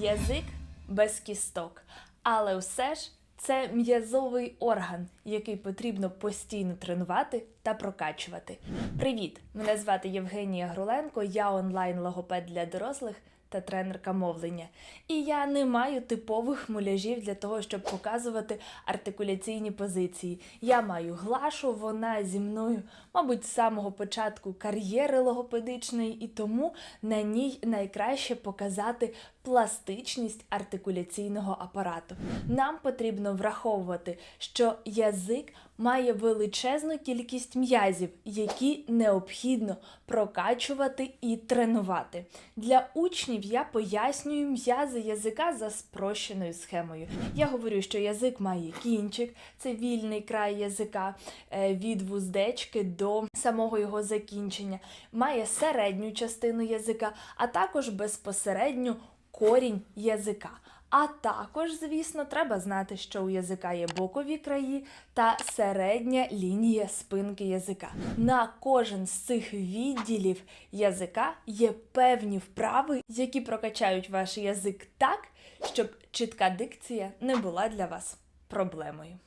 Язик без кісток, але все ж це м'язовий орган, який потрібно постійно тренувати та прокачувати. Привіт! Мене звати Євгенія Груленко, я онлайн-логопед для дорослих та тренерка мовлення. І я не маю типових муляжів для того, щоб показувати артикуляційні позиції. Я маю глашу, вона зі мною, мабуть, з самого початку кар'єри логопедичної, і тому на ній найкраще показати пластичність артикуляційного апарату. Нам потрібно враховувати, що язик має величезну кількість м'язів, які необхідно прокачувати і тренувати. Для учнів я пояснюю м'язи язика за спрощеною схемою. Я говорю, що язик має кінчик, це вільний край язика е, від вуздечки до самого його закінчення, має середню частину язика, а також безпосередньо корінь язика. А також, звісно, треба знати, що у язика є бокові краї та середня лінія спинки язика. На кожен з цих відділів язика є певні вправи, які прокачають ваш язик так, щоб чітка дикція не була для вас проблемою.